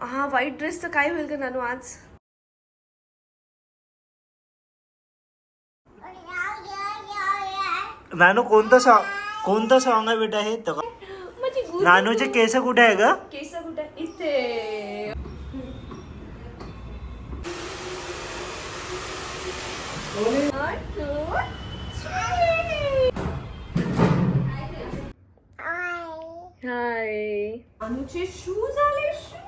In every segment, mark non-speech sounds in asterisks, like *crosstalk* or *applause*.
हा व्हाईट ड्रेसचं काय होईल का नानू आज? नानू कोणतं सॉंग कोणतं सॉंग आहे बेटा हे? तर माझी नानूचे केस कुठे आहे ग? केस कुठे इथे. हाय अनुचे शूज आले शूज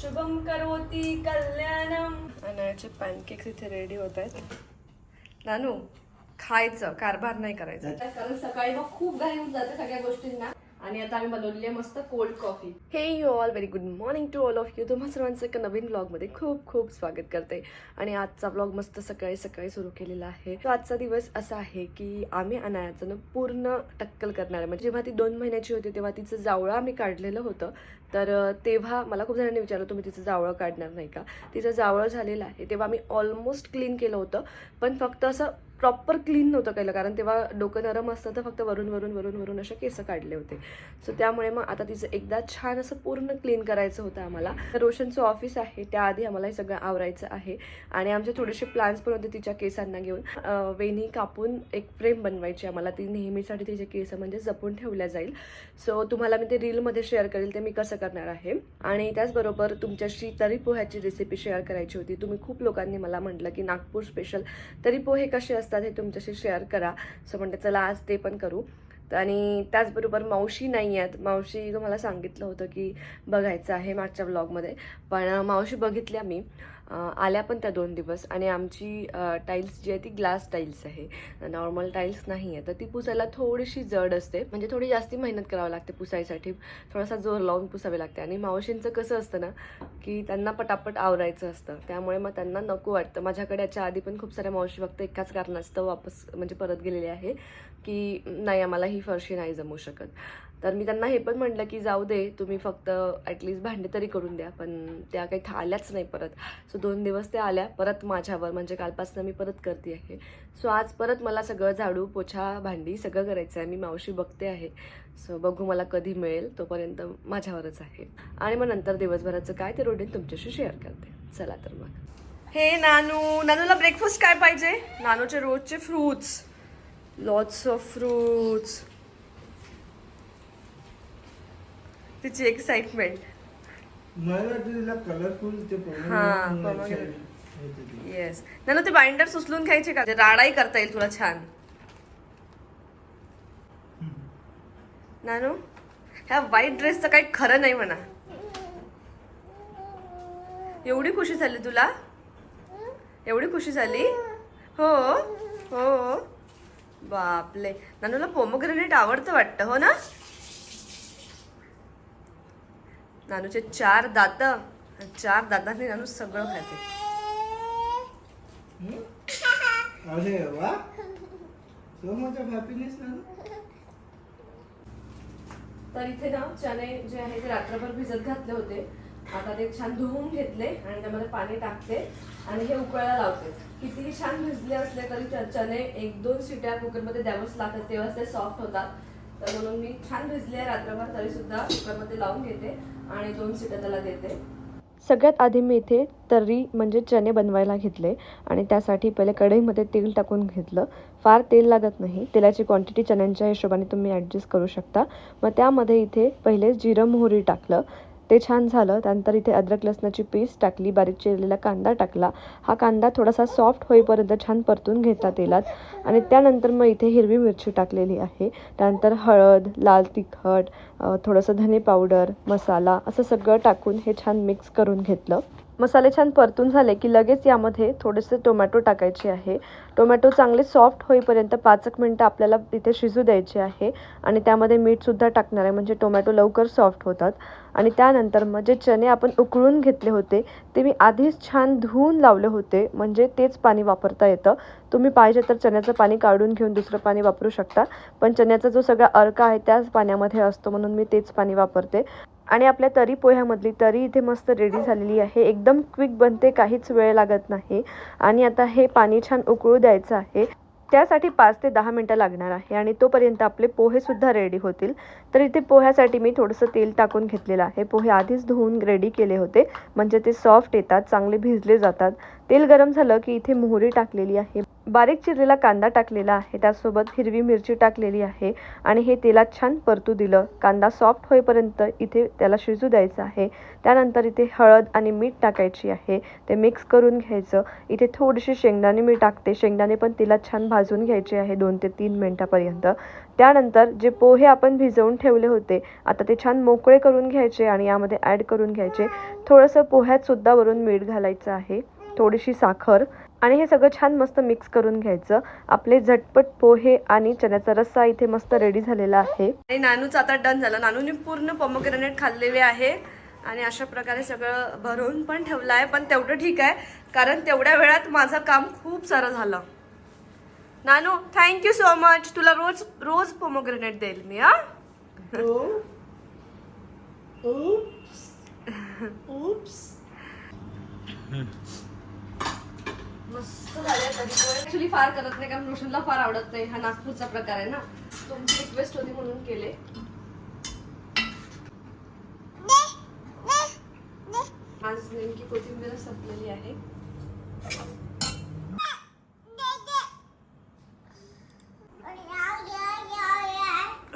शुभम करोती कल्याणम. अनाचे पॅनकेक्स इथे रेडी होत आहेत. नानू खायचं कारभार नाही करायचा. कारण सकाळी मग खूप घाई होऊन जाते सगळ्या गोष्टींना. आणि आता आम्ही बनवलेली आहे मस्त cold coffee hey you all very good morning to all of you तुम्हा सर्वांचं एका नवीन ब्लॉगमध्ये खूप खूप स्वागत करते. आणि आजचा ब्लॉग मस्त सकाळी सकाळी सुरू केलेला आहे. तो आजचा दिवस असा आहे की आम्ही अनायाचं ना पूर्ण टक्कल करणार आहे. म्हणजे जेव्हा ती दोन महिन्याची होती तेव्हा तिचं जावळं आम्ही काढलेलं होतं. तर तेव्हा मला खूप जणांनी विचारलं तुम्ही तिचं जावळं काढणार नाही का? तिचं जावळं झालेलं आहे. तेव्हा मी ऑलमोस्ट क्लीन केलं होतं. पण फक्त असं प्रॉपर क्लीन नव्हतं केलं. कारण तेव्हा डोकं नरम असतं तर फक्त वरून वरून वरून वरून असे केस काढले होते. सो त्यामुळे मग आता तिचं एकदा छान असं पूर्ण क्लीन करायचं होतं आम्हाला. रोशनचं ऑफिस आहे. त्याआधी आम्हाला हे सगळं आवरायचं आहे. आणि आमचे थोडेसे प्लॅन्स पण होते तिच्या केसांना घेऊन. वेणी कापून एक फ्रेम बनवायची आम्हाला. ती नेहमीसाठी तिचे केस म्हणजे जपून ठेवल्या जाईल. सो तुम्हाला मी ते रीलमध्ये शेअर करेल. ते मी कसं करणार आहे. आणि त्याचबरोबर तुमच्याशी तरी पोह्याची रेसिपी शेअर करायची होती. तुम्ही खूप लोकांनी मला म्हटलं की नागपूर स्पेशल तरी पोहे कसे असतात? असतात हे तुमच्याशी शेअर करा. सो म्हणते चला आज ते पण करू. आणि त्याचबरोबर मावशी नाही आहेत. मावशी तुम्हाला सांगितलं होतं की बघायचं आहे मागच्या ब्लॉगमध्ये पण मावशी बघितल्या मी. आल्या पण त्या दोन दिवस आणि आमची टाईल्स जी आहे ती ग्लास टाईल्स आहे. नॉर्मल टाईल्स नाही आहे. तर ती पुसायला थोडीशी जड असते. म्हणजे थोडी जास्ती मेहनत करावी लागते पुसायसाठी. थोडासा जोर लावून पुसावे लागते. आणि मावशींचं कसं असतं ना की त्यांना पटापट आवरायचं असतं. त्यामुळे मग त्यांना नको वाटतं. माझ्याकडे याच्या आधी पण खूप साऱ्या मावशी फक्त एकाच कारणास्तव वापस म्हणजे परत गेलेले आहे की नाही आम्हाला ही फरशी नाही जमू शकत. तर मी त्यांना हे पण म्हटलं की जाऊ दे तुम्ही फक्त ॲटलिस्ट भांडे तरी करून द्या पण त्या काही था- आल्याच नाही परत. सो दोन दिवस त्या आल्या परत माझ्यावर म्हणजे कालपासून मी परत करते आहे. सो आज परत मला सगळं झाडू पोछा भांडी सगळं करायचं आहे. मी मावशी बघते आहे. सो बघू मला कधी मिळेल तोपर्यंत माझ्यावरच आहे. आणि मग नंतर दिवसभराचं काय ते रुटीन तुमच्याशी शेअर करते. चला तर मग. हे नानू नानूला ब्रेकफास्ट काय पाहिजे? नानूचे रोजचे फ्रूट्स लॉट्स ऑफ फ्रूट्स तिची एक्साइटमेंट मला वाटतं तिला कलरफुल ते हा, येस नानू ते बाइंडर उचलून घ्यायचे का? राडाही करता येईल तुला छान. नानू ह्या व्हाईट ड्रेसचं काही खरं नाही म्हणा. एवढी खुशी झाली तुला? एवढी खुशी झाली? हो हो. बापले. नानूला पोमोग्रेनेट आवडतं वाटतं हो ना? नानूचे चार दात चार दातांनी नानू सगळं खाते. अरे वा. हॅपीनेस तर इथे ना चणे जे आहे ते रात्रभर भिजत घातले होते. आता ते छान धुवून घेतले आणि त्यामध्ये पाणी टाकते आणि हे उकळायला लावते. कितीही छान भिजले असले तरी चणे एक दोन शिट्या कुकरमध्ये द्यावंच लागतात. तेव्हाच ते सॉफ्ट होतात. तर म्हणून मी छान भिजले रात्रभर तरी सुद्धा कुकरमध्ये लावून घेते. आणि दोन शिट्या त्याला देते. सगळ्यात आधी मी इथे तर्री म्हणजे चणे बनवायला घेतले आणि त्यासाठी पहिले कढईमध्ये तेल टाकून घेतलं. फार तेल लागत नाही. तेलाची क्वांटिटी चण्यांच्या हिशोबाने तुम्ही ॲडजस्ट करू शकता. मग त्यामध्ये इथे पहिले जिरं मोहरी टाकलं. ते छान झालं. त्यानंतर इथे अद्रक लसणाची पेस्ट टाकली बारीक चिरलेला कांदा टाकला. हा कांदा थोडासा सॉफ्ट होईपर्यंत छान परतून घेतला तेलात. आणि त्यानंतर मग इथे हिरवी मिरची टाकलेली आहे. त्यानंतर हळद लाल तिखट थोडंसं धने पावडर मसाला असं सगळं टाकून हे छान मिक्स करून घेतलं. मसाले छान परतून झाले की लगेच यामध्ये थोडेसे टोमॅटो टाकायचे आहे. टोमॅटो चांगले सॉफ्ट होईपर्यंत पाच एक मिनटं आपल्याला इथे शिजू द्यायचे आहे आणि त्यामध्ये मीठसुद्धा टाकणार आहे म्हणजे टोमॅटो लवकर सॉफ्ट होतात. आणि त्यानंतर मग जे चणे आपण उकळून घेतले होते ते मी आधीच छान धुवून लावले होते म्हणजे तेच पाणी वापरता येतं. तुम्ही पाहिजे तर चण्याचं पाणी काढून घेऊन दुसरं पाणी वापरू शकता पण चण्याचा जो सगळा अर्क आहे त्याच पाण्यामध्ये असतो म्हणून मी तेच पाणी वापरते. आणि आपल्या तरी पोह्यामधली तरी इथे मस्त रेडी झालेली आहे. एकदम क्विक बनते काहीच वेळ लागत नाही. आणि आता हे पाणी छान उकळू द्यायचं आहे. त्यासाठी पाच ते दहा मिनटं लागणार आहे आणि तोपर्यंत आपले पोहेसुद्धा रेडी होतील. तर इथे पोह्यासाठी मी थोडंसं तेल टाकून घेतलेलं आहे. पोहे आधीच धुवून रेडी केले होते. म्हणजे ते सॉफ्ट येतात चांगले भिजले जातात. तेल गरम झालं की इथे मोहरी टाकलेली आहे. बारीक चिरलेला कांदा टाकलेला आहे. त्यासोबत हिरवी मिरची टाकलेली आहे आणि हे तेलात छान परतू दिलं. कांदा सॉफ्ट होईपर्यंत इथे त्याला शिजू द्यायचं आहे. त्यानंतर इथे हळद आणि मीठ टाकायची आहे. ते मिक्स करून घ्यायचं. इथे थोडीशी शेंगदाणे मी टाकते. शेंगदाणे पण तेलात छान भाजून घ्यायचे आहे दोन ते तीन मिनटापर्यंत. त्यानंतर जे पोहे आपण भिजवून ठेवले होते आता ते छान मोकळे करून घ्यायचे आणि यामध्ये ॲड करून घ्यायचे. थोडंसं पोह्यातसुद्धा वरून मीठ घालायचं आहे. थोडीशी साखर. आणि हे सगळं छान मस्त मिक्स करून घ्यायचं. आपले झटपट पोहे आणि चण्याचा रस्सा इथे मस्त रेडी झालेला आहे. आणि नानूचं आता डन झालं. नानूने पूर्ण पोमोग्रेनेट खाल्लेले आहे. आणि अशा प्रकारे सगळं भरवून पण ठेवलं आहे. पण तेवढं ठीक आहे. कारण तेवढ्या वेळात माझं काम खूप सारं झालं. नानू थँक्यू सो मच तुला रोज रोज पोमोग्रेनेट देईल मी हा. Oops. Oops. *laughs* मस्त झाले तरी ऍक्च्युली फार करत नाही कारण रोशनला फार आवडत नाही. हा नागपूरचा प्रकार आहे ना. तुमची रिक्वेस्ट होती म्हणून केले. आज नेमकी कोथिंबीर संपलेली आहे.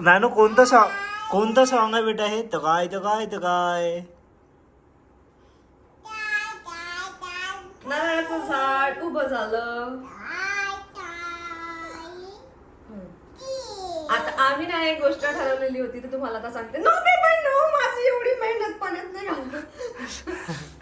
नानू कोणतं सॉंग कोणतं सॉंग आहे बेटा हे? तर काय तर काय तर काय नारळाचं झाड उभं झालं आता आम्ही ना एक गोष्ट ठरवलेली होती तर तुम्हाला आता सांगते. नो पण नो माझी एवढी मेहनत पाण्यात नाही घालत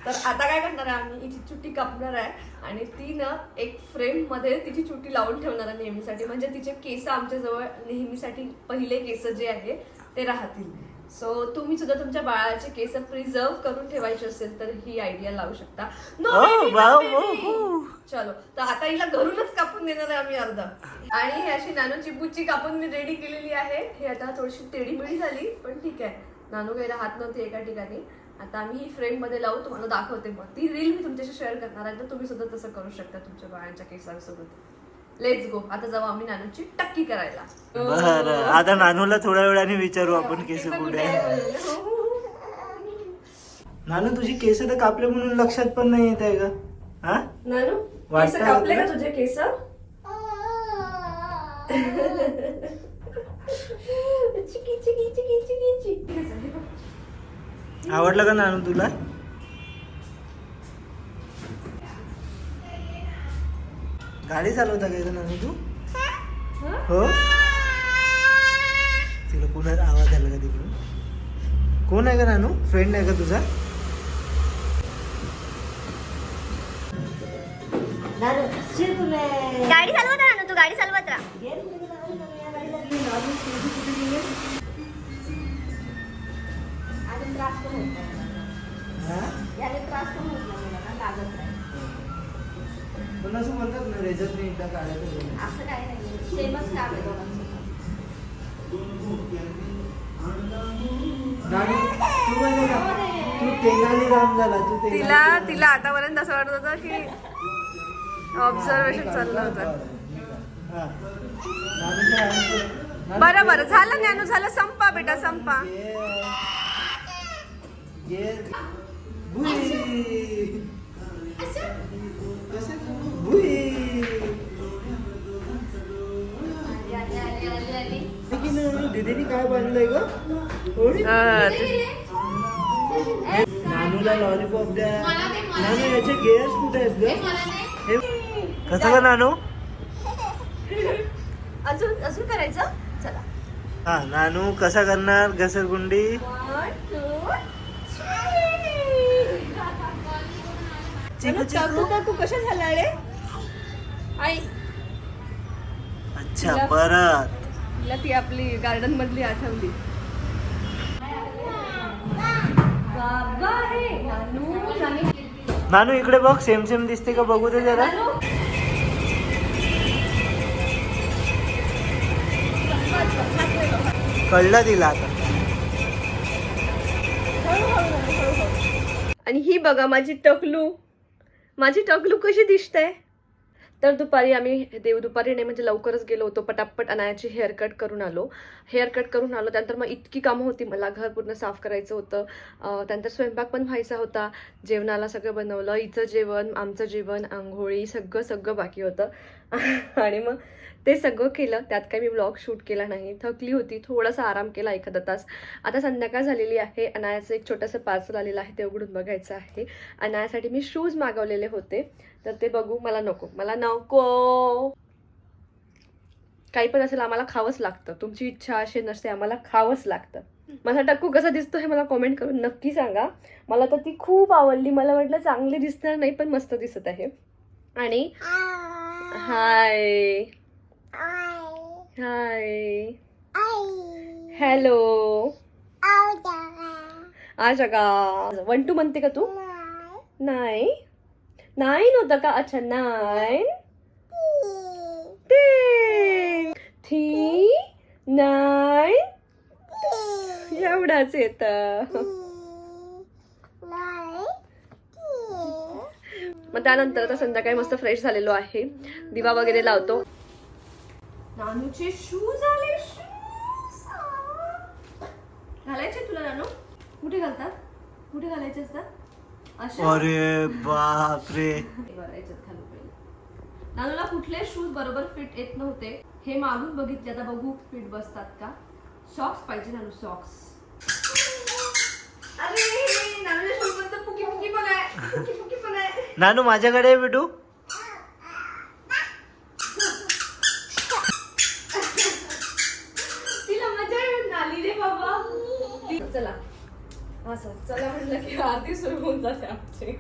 तर आता काय करणार आहे आम्ही? हिची चुट्टी कापणार आहे आणि ती ना एक फ्रेममध्ये तिची चुट्टी लावून ठेवणार आहे नेहमीसाठी. म्हणजे तिचे केस आमच्या जवळ नेहमीसाठी पहिले केस जे आहे ते राहतील. सो तुम्ही सुद्धा तुमच्या बाळाचे केस प्रिझर्व करून ठेवायचे असेल तर ही आयडिया लावू शकता. No Oh, wow, wow. चलो तर आता हिला घरूनच कापून देणार आहे आम्ही अर्धा. आणि ही अशी नानू चिबूची कापून मी रेडी केलेली आहे. हे आता थोडीशी तेडीमेडी झाली पण ठीक आहे. नानू काही राहत नव्हती एका ठिकाणी. आता आम्ही ही फ्रेममध्ये लावू तुम्हाला दाखवते मग. ती रील मी तुमच्याशी शेअर करणार आहे तर तुम्ही सुद्धा तसं करू शकता तुमच्या बाळांच्या केसांसोबत. लेट्स गो आता जाऊ आम्ही नानूची टक्की करायला. बरं. आता नानूला थोड्या वेळाने विचारू आपण केस कुठे. नानू तुझी केस तर कापले म्हणून लक्षात पण नाही येत आहे का? हा? नानू वाटतं कापले का? तुझे केस? चिकी चिकी चिकी चिकी चिकी. आवडलं का नानू तुला? गाडी चालवता काय का नानू तू? हो? तिला कुणाचा आवाज आला का तिकडून? कोण आहे का नानू? फ्रेंड आहे का तुझा? गाडी चालवत. गाडी चालवत हा? पण असं म्हणतात ना रेझर नाही एकदा काढायचं असं काय नाही सेमच काम आहे दोघांचं. तिला तिला आतापर्यंत असं वाटत होतं की ऑब्झर्वेशन चाललं होतं हा. नानूच्या आईचं- नानू- बरं बरं झालं ज्ञानू झालं संपा बेटा संपा दीदीने काय बांधलंय ग? नानूला लॉलीपॉप द्या नानू याचे गेअर्स कुठे आहेत ग हे कसं का नानू अजून अजून करायचं? चला. हा नानू कसा करणार? घसरगुंडी काकू काकू कशा झाला रे? आई. अच्छा परत. तिला ती आपली गार्डन मधली आठवली. बाबा रे नानू नानू. नानू इकडे बघ सेम सेम दिसते का? बघू दे जरा. कळलं तिला आता. आणि ही बघा माझी टकलू. माझी टकलू कशी दिसते? तर दुपारी आम्ही देव दुपारी नाही म्हणजे लवकरच गेलो होतो पटापट अनायाची हेअरकट करून आलो. हेअर कट करून आलो त्यानंतर मग इतकी कामं होती मला घर पूर्ण साफ करायचं होतं. त्यानंतर स्वयंपाक पण व्हायचा होता. जेवणाला सगळं बनवलं हिचं जेवण आमचं जेवण आंघोळी सगळं सगळं बाकी होतं. *laughs* आणि मग ते सगळं केलं त्यात काही मी ब्लॉग शूट केला नाही. थकली होती थोडासा आराम केला एखादा तास. आता संध्याकाळ झालेली आहे अनायाचं एक छोटंसं पार्सल आलेलं आहे ते उघडून बघायचं आहे. अनायासाठी मी शूज मागवलेले होते. तर ते बघू मला नको. मला नको. काही पण असेल आम्हाला खावंच लागतं. तुमची इच्छा अशी नसते आम्हाला खावंच लागतं. माझा टक्कू कसा दिसतो हे मला कॉमेंट करून नक्की सांगा. मला तर ती खूप आवडली. मला वाटलं चांगली दिसणार नाही पण मस्त दिसत आहे. आणि हाय. हाय हॅलो आ जगा. वन टू म्हणते का तू? नाही. नाईन होतं का? अच्छा नाईन टेन थ्री नाईन एवढाच येत. मग त्यानंतर आता संध्याकाळी मस्त फ्रेश झालेलो आहे. दिवा वगैरे लावतो. नानूचे शूज आले शूज घालायचे तुला नानू? कुठे घालतात? कुठे घालायचे असतात? अरे बापरे. घालू पहिले. नानूला कुठले शूज बरोबर फिट येत नव्हते हे मागून बघितले. आता बघू फिट बसतात का? सॉक्स पाहिजे नानू सॉक्स अरे नानूच्या शूज पुकी पुकी पण आहे. पुकी पुकी पण आहे. नानू माझ्याकडे आहे बेटू तिला मजा येऊन आली रे बाबा चला. असं चला म्हटलं की आरती सुरू होऊन जाते आमची.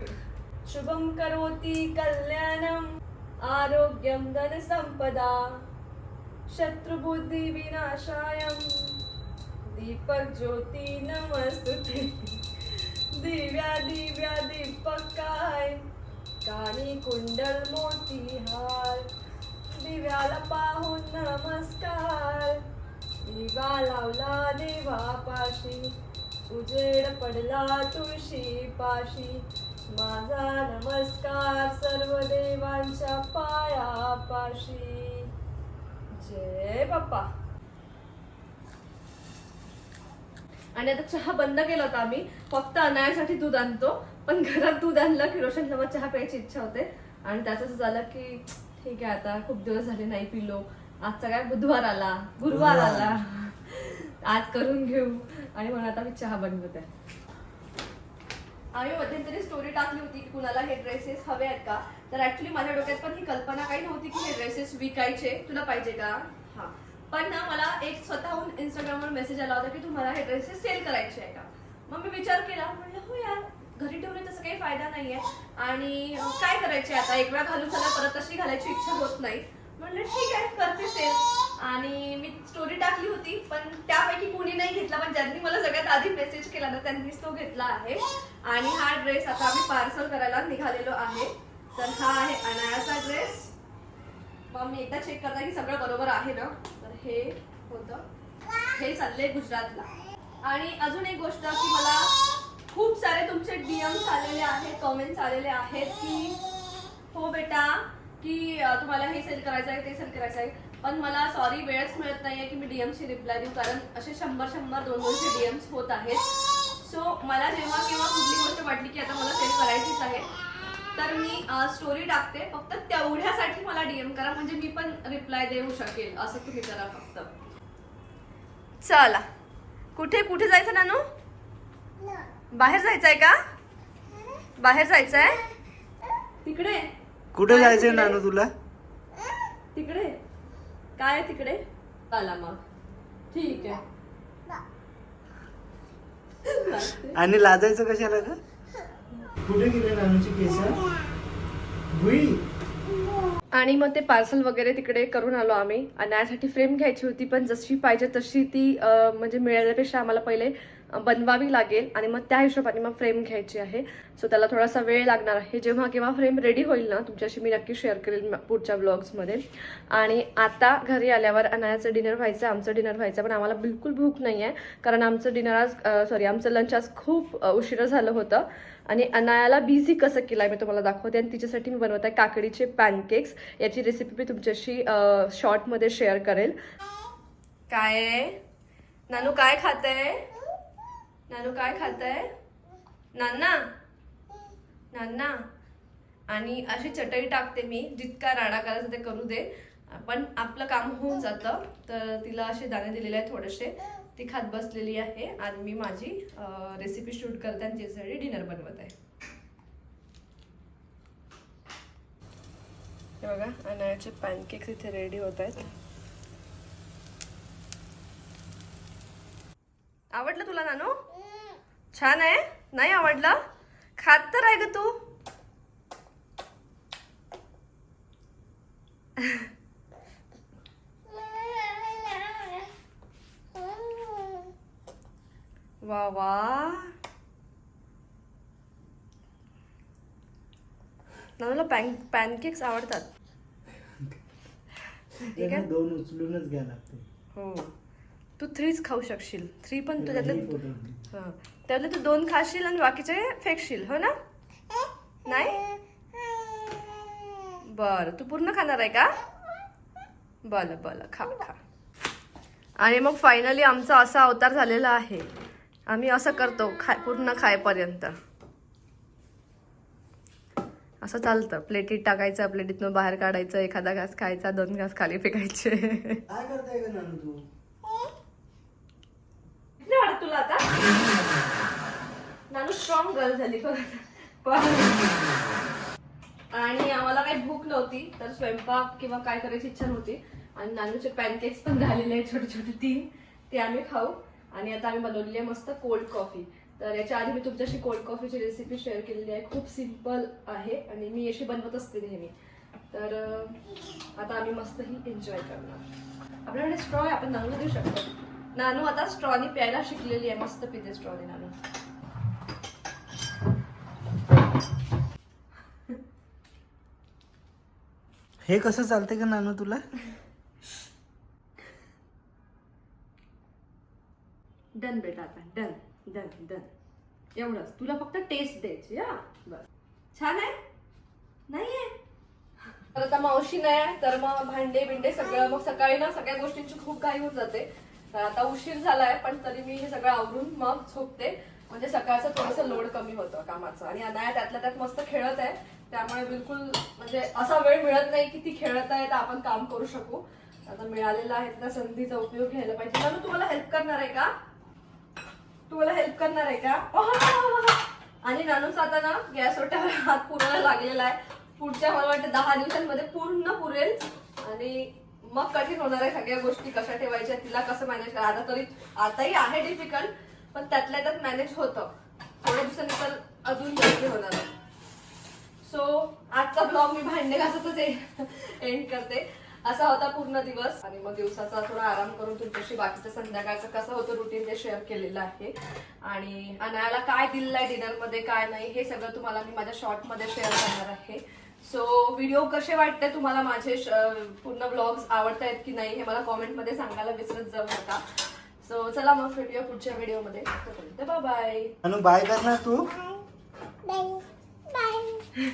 शुभम करोती कल्याणम आरोग्यम धन संपदा शत्रुबुद्धी विनाशायम दीपक ज्योती नमस्तुते. दिव्या दिव्या दीपकाय कानी कुंडल मोती हार दिव्याला पाहून नमस्कार. दिवा लावला देवापाशी उजेड पडला तुळशी पाशी. माझा नमस्कार सर्व देवांच्या पायापाशी. जय बाप्पा. आणि आता चहा बंद केला होता आम्ही. फक्त अनायासाठी दूध आणतो. पण घरात दूध आणलं की रोशन जेव्हा चहा प्यायची इच्छा होते. आणि त्याचं असं झालं की ठीक आहे आता खूप दिवस झाले नाही पिलो. आजचा काय बुधवार आला गुरुवार गुरुवार. आला. आज करून घेऊ. आणि म्हणून आता मी चहा बनवत. आहे आम्ही मध्यंतरी स्टोरी टाकली होती की कुणाला हे ड्रेसेस हवे आहेत का? तर ऍक्च्युली माझ्या डोक्यात पण ही कल्पना काही नव्हती की हे ड्रेसेस विकायचे. तुला पाहिजे का? हा. पण ना मला एक स्वतःहून इंस्टाग्रामवर मेसेज आला होता की तुम्हाला हे ड्रेसेस सेल करायचे आहे का? मग मी विचार केला. म्हणलं हो यार घरी ठेवणे तसं काही फायदा नाहीये. आणि काय करायचे आता? एक वेळा घालून झाला परत तशी घालायची इच्छा होत नाही. म्हणलं ठीक आहे करते सेल आणि मी स्टोरी टाकली होती पण त्यापैकी कोणी नाही घेतला पण ज्यांनी मला सगळ्यात आधी मेसेज केला ना त्यांनीच तो घेतला आहे. आणि हा ड्रेस आता आम्ही पार्सल करायला निघालेलो आहे. तर हा आहे अनायाचा ड्रेस मग मी एकदा चेक करता की सगळं बरोबर आहे ना? तर हे होतं. हे चाललंय गुजरातला. आणि अजून एक गोष्ट की मला खूप सारे तुमचे डीएम्स आलेले आहेत कमेंट्स आलेले आहेत की हो बेटा की तुम्हाला हे सेल करायचं आहे ते सेल करायचं आहे पण मला सॉरी वेळच मिळत नाहीये की मी डीएमची रिप्लाय देऊ कारण असे शंभर शंभर दोन दोनशे डीएम्स होत आहेत. सो मला जेव्हा केव्हा कुठली गोष्ट वाटली की आता मला सेल करायचीच आहे तर मी स्टोरी टाकते. फक्त तेवढ्यासाठी मला डीएम करा म्हणजे मी पण रिप्लाय देऊ शकेल असं तुम्ही करा फक्त. चला. कुठे कुठे जायचं नानू? बाहेर जायचंय का? बाहेर जायचंय? तिकडे. कुठे जायचंय? नानू तुला? तिकडे. काय आहे तिकडे? चला मग. ठीक आहे. आणि लाजायचं कशाला का कुठे गेले नानूची केस? भुई आणि मग ते पार्सल वगैरे तिकडे करून आलो आम्ही. आणि यासाठी फ्रेम घ्यायची होती पण जशी पाहिजे तशी ती म्हणजे मिळाल्यापेक्षा आम्हाला पहिले बनवावी लागेल आणि मग त्या हिशोबाने मग फ्रेम घ्यायची आहे. सो त्याला थोडासा वेळ लागणार आहे. जेव्हा केव्हा फ्रेम रेडी होईल ना तुमच्याशी मी नक्की शेअर करेल पुढच्या ब्लॉग्समध्ये आणि आता घरी आल्यावर अनायाचं डिनर व्हायचं आमचं डिनर व्हायचं पण आम्हाला बिलकुल भूक नाही आहे कारण आमचं डिनर आज सॉरी आमचं लंच आज खूप अ, उशिरा झालं होतं. आणि अनायाला बिझी कसं केलं आहे मी तुम्हाला दाखवते. आणि तिच्यासाठी मी बनवत आहे काकडीचे पॅनकेक्स याची रेसिपी मी तुमच्याशी शॉर्टमध्ये शेअर करेल. काय नानू काय खात आहे नानू काय खात आहे नाना नाना आणि अशी चटई टाकते मी जितका राडा करायचा ते करू दे. पण आपलं काम होऊन जातं तर तिला असे दाणे दिलेले आहेत थोडेसे. ती खात बसलेली आहे आणि मी माझी रेसिपी शूट करते आणि तिच्यासाठी डिनर बनवत आहे. हे बघा अनायाचे पॅनकेक्स इथे रेडी होत आहेत. आवडलं तुला नानू? छान आहे? नाही आवडलं? खात तर आहे ग तू. वा वा. नानूला पॅन पॅनकेक्स आवडतात. त्यांना दोन उचलूनच घ्या लागते. हो. तू थ्रीच खाऊ शकशील. थ्री पण तू त्यातले ही photo होती. हा. त्यातले तू दोन खाशील आणि बाकीचे फेकशील हो ना? नाही? बर तू पूर्ण खाणार आहे का? बरं बरं खा खा. आणि मग फायनली आमचा असा अवतार झालेला आहे. आम्ही असं करतो खाय पूर्ण खायपर्यंत. असं चालतं. प्लेटीत टाकायचं प्लेटीतनं बाहेर काढायचं एखादा घास खायचा दोन घास खाली फेकायचे काय करताय का नानू तू किती वाटत तुला आता नानू स्ट्रॉंग गर्ल झाली पण आणि आम्हाला काही भूक नव्हती तर स्वयंपाक किंवा काय करायची इच्छा नव्हती. आणि नानूचे पॅनकेक्स पण झालेले आहेत छोटे छोटे तीन. ते आम्ही खाऊ. आणि आता आम्ही बनवलेली आहे मस्त कोल्ड कॉफी तर याच्या आधी मी तुमच्याशी कोल्ड कॉफीची रेसिपी शेअर केलेली आहे. खूप सिंपल आहे आणि मी अशी बनवत असते नेहमी. तर आता आम्ही मस्त ही एन्जॉय करणार. आपल्याकडे स्ट्रॉ आहे आपण नानूला देऊ शकतो. नानू आता स्ट्रॉनी प्यायला शिकलेली आहे. मस्त पिते स्ट्रॉनी नानू. हे कसं चालतंय का नानू तुला? डन बेटा आता. डन डन डन एवढंच. तुला फक्त टेस्ट द्यायची हा? बस. छान आहे? नाही आहे तर आता मावशी नाही तर मग भांडे बिंडे सगळं मग सकाळी ना सगळ्या गोष्टींची खूप घाई होऊन जाते. तर आता उशीर झालाय पण तरी मी हे सगळं आवरून मग झोपते. म्हणजे सकाळचं थोडंसं लोड कमी होतं कामाचं. आणि अनाया त्यातल्या त्यात मस्त खेळत आहे. त्यामुळे बिलकुल म्हणजे असा वेळ मिळत नाही की ती खेळत आहे तर आपण काम करू शकू. आता मिळालेला आहे त्या संधीचा उपयोग घ्यायला पाहिजे. म्हणून तुम्हाला हेल्प करणार आहे का? तुम्हाला हेल्प करणार आहे का? आणि नानूच आता ना गॅस ओट्यावर हात पुरायला लागलेला आहे. पुढच्या मला वाटतं दहा दिवसांमध्ये पूर्ण पुरेल. आणि मग कठीण होणार आहे सगळ्या गोष्टी कशा ठेवायच्या तिला कसं मॅनेज करा आता तरी आताही आहे डिफिकल्ट पण त्यातल्या त्यात मॅनेज होतं. थोड्या दिवसांनी तर अजून जास्त होणार सो आजचा ब्लॉग मी भांडे घासतच एंड करते. असा होता पूर्ण दिवस. आणि मग दिवसाचा थोडा आराम करून तुमच्याशी बाकीचं संध्याकाळचं कसं होतं रुटीन ते शेअर केलेलं आहे. आणि अनायाला काय दिलेलं आहे डिनरमध्ये काय नाही हे सगळं तुम्हाला मी माझ्या शॉर्टमध्ये शेअर करणार आहे. सो व्हिडिओ कसे वाटते तुम्हाला माझे पूर्ण ब्लॉग्स आवडत आहेत की नाही हे मला कॉमेंटमध्ये सांगायला विसरत जाऊ नका. सो चला मग भेटूया पुढच्या व्हिडिओमध्ये बाय बाय बाय कर ना तू. Bye bye